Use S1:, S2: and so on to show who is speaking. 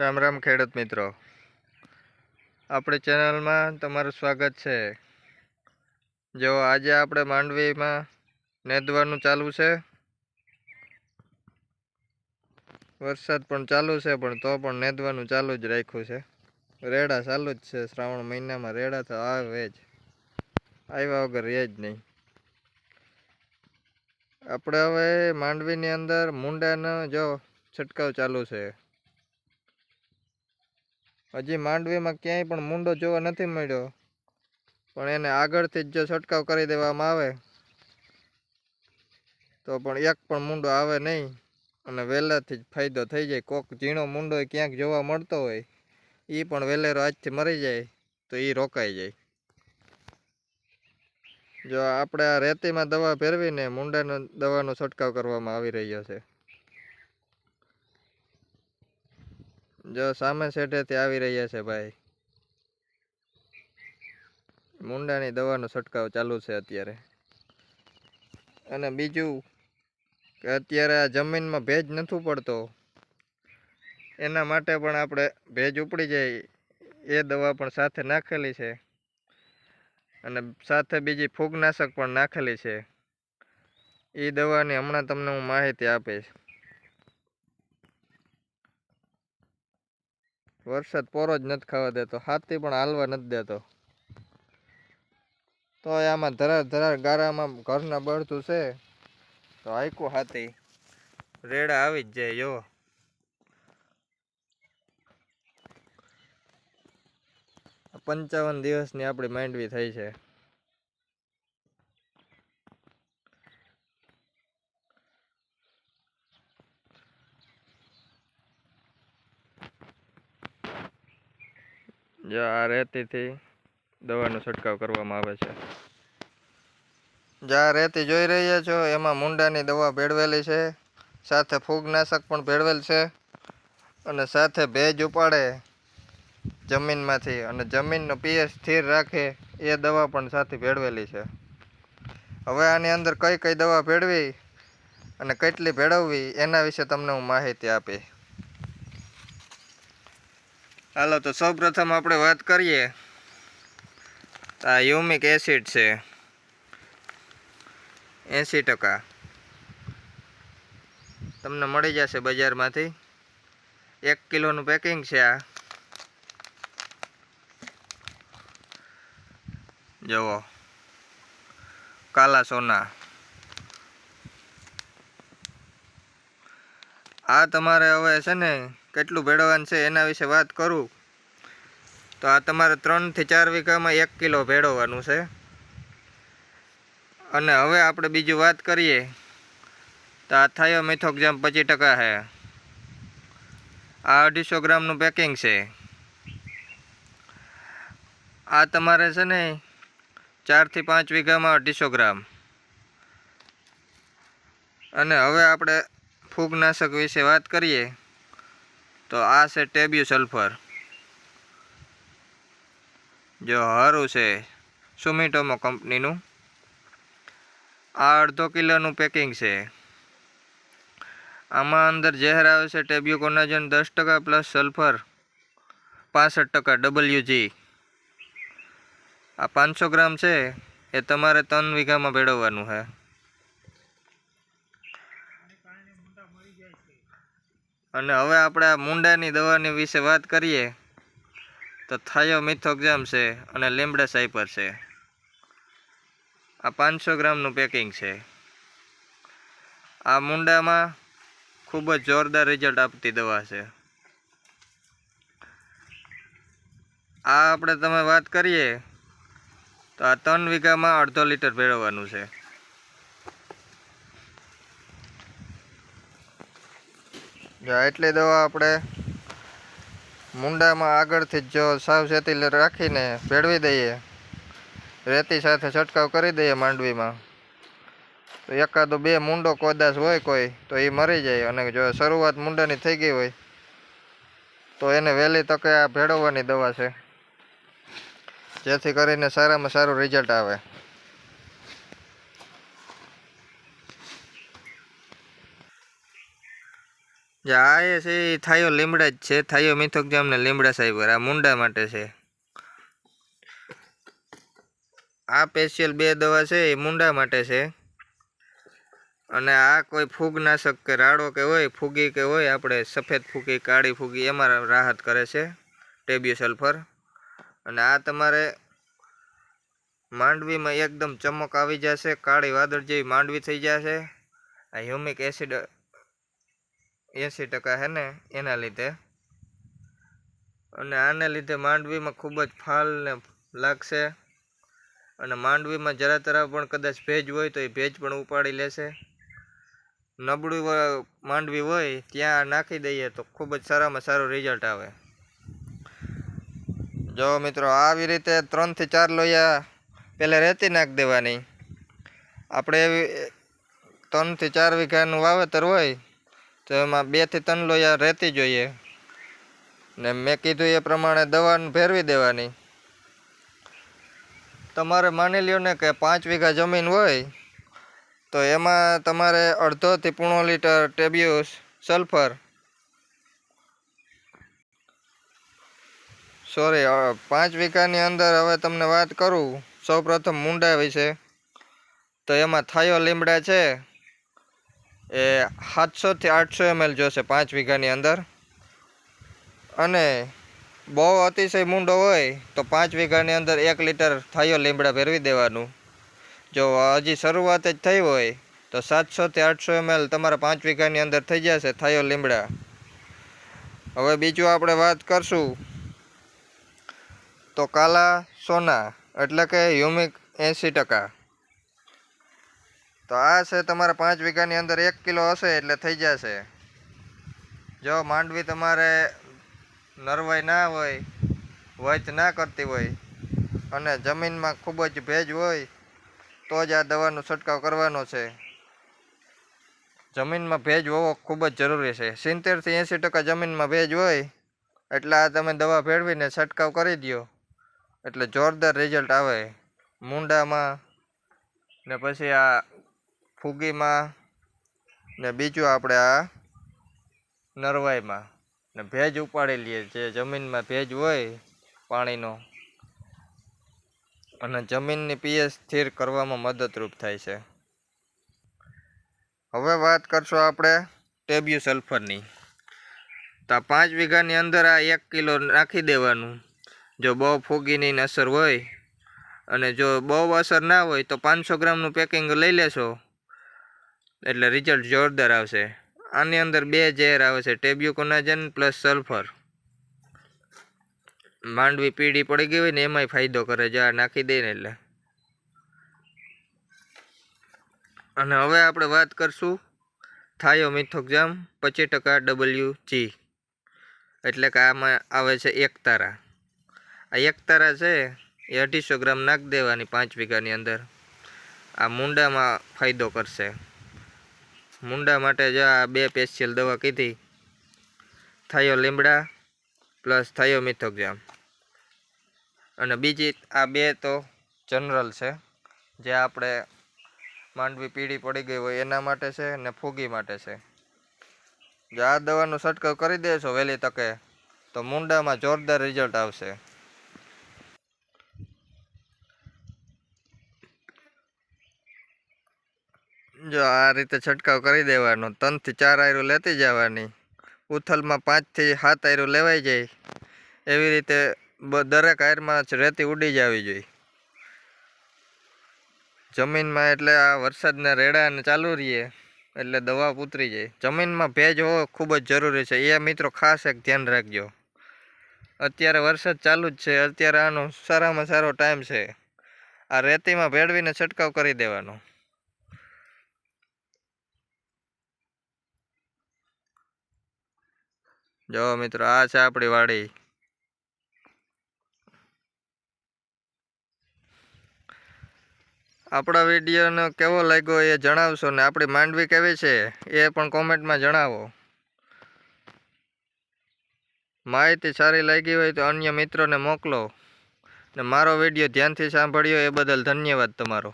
S1: રામ રામ ખેડૂત મિત્રો. આપણી ચેનલમાં તમારું સ્વાગત છે. જો આજે આપણે માંડવીમાં નેદવાનું ચાલુ છે. વરસાદ પણ ચાલુ છે, પણ તો પણ નેદવાનું ચાલુ જ રાખ્યું છે. રેડા ચાલુ જ છે, શ્રાવણ મહિનામાં રેડા તો આવે જ. આવ્યા વગર રહે જ નહીં. આપણે હવે માંડવીની અંદર મૂંડાનો જો છંટકાવ ચાલુ છે. હજી માંડવીમાં ક્યાંય પણ મુંડો જોવા નથી મળ્યો. પણ એને આગળથી જ જો છંટકાવ કરી દેવામાં આવે, તો પણ એક પણ મુંડો આવે નહીં અને વહેલાથી જ ફાયદો થઈ જાય. કોક ઝીણો મુંડો ક્યાંક જોવા મળતો હોય એ પણ વહેલેરો આજથી મરી જાય, તો એ રોકાઈ જાય. જો આપણે આ રેતીમાં દવા ફેરવીને મુંડાનો દવાનો છંટકાવ કરવામાં આવી રહ્યો છે. જો સામે સેઠેથી આવી રહ્યા છે ભાઈ. મુંડાની દવાનો છંટકાવ ચાલુ છે અત્યારે. અને બીજું કે અત્યારે આ જમીનમાં ભેજ નથી પડતો. એના માટે પણ આપણે ભેજ ઉપડી જાય. એ દવા પણ સાથે નાખેલી છે. અને સાથે બીજી ફૂગનાશક પણ નાખેલી છે. એ દવાની હમણાં તમને હું માહિતી આપીશ. વરસાદ પોરો જ નથી ખાવા દેતો, હાથી પણ હાલવા નથી દેતો. તો આમાં ધરાર ધરાર ગારામાં ઘરના બળતું છે, તો આયકું હાથી. રેડા આવી જ જાય જો પંચાવન દિવસની આપણી માંડવી થઈ છે. જો આ રેતીથી દવાનો છંટકાવ કરવામાં આવે છે. જ્યાં રેતી જોઈ રહ્યા છો, એમાં મુંડાની દવા ભેળવેલી છે, સાથે ફૂગનાશક પણ ભેળવેલ છે અને સાથે ભેજ ઉપાડે જમીનમાંથી અને જમીનનો પીએચ સ્થિર રાખે એ દવા પણ સાથે ભેળવેલી છે. હવે આની અંદર કઈ કઈ દવા ભેળવી અને કેટલી ભેળવવી એના વિશે તમને હું માહિતી આપીશ હાલો, તો સૌપ્રથમ આપણે વાત કરીએ. આ યુમિક એસિડ છે. એંસી ટકા. તમને મળી જશે બજારમાંથી. એક કિલોનું પેકિંગ છે આ. જુઓ. કાલા સોના. આ તમારે હવે છે ને કેટલું ભેળવવાનું છે એના વિશે વાત કરું? તો આ તમારે ત્રણથી ચાર વીઘામાં એક કિલો ભેળવવાનું છે. અને હવે આપણે બીજું વાત કરીએ. તો આ થયો મિથોક્જામ પચીસ ટકા છે. આ અઢીસો ગ્રામનું પેકિંગ છે. આ તમારે છે ને ચારથી પાંચ વીઘામાં અઢીસો ગ્રામ. અને હવે આપણે ફૂગનાશક વિશે વાત કરીએ, તો આ છે ટેબ્યુ સલ્ફર. જો હારું છે સુમિટોમો કંપનીનું. આ અડધો કિલોનું પેકિંગ છે. આમાં અંદર ઝેર આવે છે ટેબ્યુકોનાજન દસ ટકા પ્લસ સલ્ફર પાસઠ ટકા ડબલ્યુજી. આ પાંચસો ગ્રામ છે, એ તમારે ત્રણ વીઘામાં ભેળવવાનું છે. અને હવે આપણે આ મુંડાની દવાની વિશે વાત કરીએ, તો થાયો મિથોક્ઝામ છે અને લીમડા સાઈપર છે. આ પાંચસો ગ્રામનું પેકિંગ છે. આ મુંડામાં ખૂબ જ જોરદાર રિઝલ્ટ આપતી દવા છે. આ આપણે તમે વાત કરીએ, તો આ ત્રણ વીઘામાં અડધો લીટર ભેળવવાનું છે. એટલી દવા આપણે મુંડામાં આગળથી જ સાવચેતી રાખીને ભેળવી દઈએ, રેતી સાથે છંટકાવ કરી દઈએ માંડવીમાં, તો એકાદો બે મુંડો કોદાસ હોય કોઈ, તો એ મરી જાય. અને જો શરૂઆત મુંડાની થઈ ગઈ હોય, તો એને વહેલી તકે આ ભેળવવાની દવા છે, જેથી કરીને સારામાં સારું રિઝલ્ટ આવે. જે આ છે એ થાયો લીમડા જ છે. થાયો મિથોકજામ ને લીમડા સાહેબ આ મુંડા માટે છે. આ સ્પેશિયલ બે દવા છે એ મુંડા માટે છે. અને આ કોઈ ફૂગનાશક કે રાડો કે હોય, ફૂગી કે હોય, આપણે સફેદ ફૂગી, કાળી ફૂગી, એમાં રાહત કરે છે, ટેબ્યુ સલ્ફર. અને આ તમારે માંડવીમાં એકદમ ચમક આવી જશે, કાળી વાદળ જેવી માંડવી થઈ જશે. આ હ્યુમિક એસિડ એંસી ટકા છે ને એના લીધે. અને આને લીધે માંડવીમાં ખૂબ જ ફાલને લાગશે. અને માંડવીમાં જરા તરા પણ કદાચ ભેજ હોય તો એ ભેજ પણ ઉપાડી લેશે. નબળું માંડવી હોય ત્યાં નાખી દઈએ તો ખૂબ જ સારામાં સારું રિઝલ્ટ આવે. જો મિત્રો આવી રીતે ત્રણથી ચાર લોયા પહેલાં રેતી નાખી દેવાની. આપણે એવી ત્રણથી ચાર વીઘાનું વાવેતર હોય તો એમાં બેથી ત્રણ લોયા રહેતી જોઈએ. ને મેં કીધું એ પ્રમાણે દવા ભેરવી દેવાની. તમારે માની લ્યો ને કે પાંચ વીઘા જમીન હોય, તો એમાં તમારે અડધોથી પૂણો લીટર ટેબ્યુસ સલ્ફર. સોરી પાંચ વીઘાની અંદર હવે તમને વાત કરું. સૌપ્રથમ મુંડા વિશે. તો એમાં થાયો લીમડા છે એ સાતસોથી આઠસો એમએલ જોશે પાંચ વીઘાની અંદર. અને બહુ અતિશય મૂંડો હોય તો પાંચ વીઘાની અંદર એક લીટર થાયો લીમડા ભેરવી દેવાનું. જો હજી શરૂઆત જ થઈ હોય તો સાતસોથી આઠસો એમએલ તમારા પાંચ વીઘાની અંદર થઈ જશે થાયો લીમડા. હવે બીજું આપણે વાત કરશું તો કાલા સોના એટલે કે હ્યુમિક એંસી ટકા. તો આ છે તમારા પાંચ વીઘાની અંદર એક કિલો હશે એટલે થઈ જશે. જો માંડવી તમારે નરવાઈ ના હોય, વચ ના કરતી હોય અને જમીનમાં ખૂબ જ ભેજ હોય, તો જ આ દવાનો છંટકાવ કરવાનો છે. જમીનમાં ભેજ હોવો ખૂબ જ જરૂરી છે. સિત્તેરથી એંસી ટકા જમીનમાં ભેજ હોય, એટલે આ તમે દવા ભેળવીને છંટકાવ કરી દો એટલે જોરદાર રિઝલ્ટ આવે. મૂંડામાં ને પછી આ ફૂગીમાં ને બીજું આપણે આ નરવાઈમાં. ને ભેજ ઉપાડી લઈએ જે જમીનમાં ભેજ હોય પાણીનો, અને જમીનની પીએચ સ્થિર કરવામાં મદદરૂપ થાય છે. હવે વાત કરશું આપણે ટેબ્યુ સલ્ફરની. તો આ પાંચ વીઘાની અંદર આ એક કિલો નાખી દેવાનું. જો બહુ ફૂગીની અસર હોય અને જો બહુ અસર ના હોય તો પાંચસો ગ્રામનું પેકિંગ લઈ લેશો. એટલે રિઝલ્ટ જોરદાર આવશે. આની અંદર બે ઝેર આવે છે ટેબ્યુકોનાજન પ્લસ સલ્ફર માંડવી પીળી પડી ગઈ હોય ને એમાંય ફાયદો કરે, જો નાખી દે ને એટલે. અને હવે આપણે વાત કરશું થાયો મિથોક્જામ પચીસ ટકા ડબલ્યુ જી. એટલે કે આમાં આવે છે એક તારા. આ એક તારા છે એ અઢીસો ગ્રામ નાખી દેવાની પાંચ વીઘાની અંદર. આ મુંડામાં ફાયદો કરશે. મુંડા માટે જો આ બે પેશિયલ દવા કીધી. થાયો લીમડા પ્લસ થાયો મિથોક્જામ. અને બીજી આ બે તો જનરલ છે. જે આપણે માંડવી પીળી પડી ગઈ હોય એના માટે છે ને ફૂગી માટે છે. જો આ દવાનો છંટકાવ કરી દેશો વહેલી તકે, તો મુંડામાં જોરદાર રિઝલ્ટ આવશે. જો આ રીતે છંટકાવ કરી દેવાનો. ત્રણથી ચાર આયરું લેતી જવાની. ઉથલમાં પાંચથી સાત આયરો લેવાઈ જાય. એવી રીતે દરેક આયરમાં જ રેતી ઉડી જવી જોઈએ. જમીનમાં એટલે આ વરસાદના રેડાને ચાલુ રહીએ, એટલે દવા ઉતરી જાય. જમીનમાં ભેજ હોવો ખૂબ જ જરૂરી છે. એ મિત્રો ખાસ એક ધ્યાન રાખજો. અત્યારે વરસાદ ચાલુ જ છે. અત્યારે આનો સારામાં સારો ટાઈમ છે. આ રેતીમાં ભેળવીને છંટકાવ કરી દેવાનો. જો મિત્રો, આ છે આપણી વાડી. આપણા વિડીયોનો કેવો લાગ્યો એ જણાવશો ને આપણી માંડવી કેવી છે એ પણ કોમેન્ટમાં જણાવો. માહિતી સારી લાગી હોય તો અન્ય મિત્રોને મોકલો. ને મારો વીડિયો ધ્યાનથી સાંભળ્યો એ બદલ ધન્યવાદ તમારો.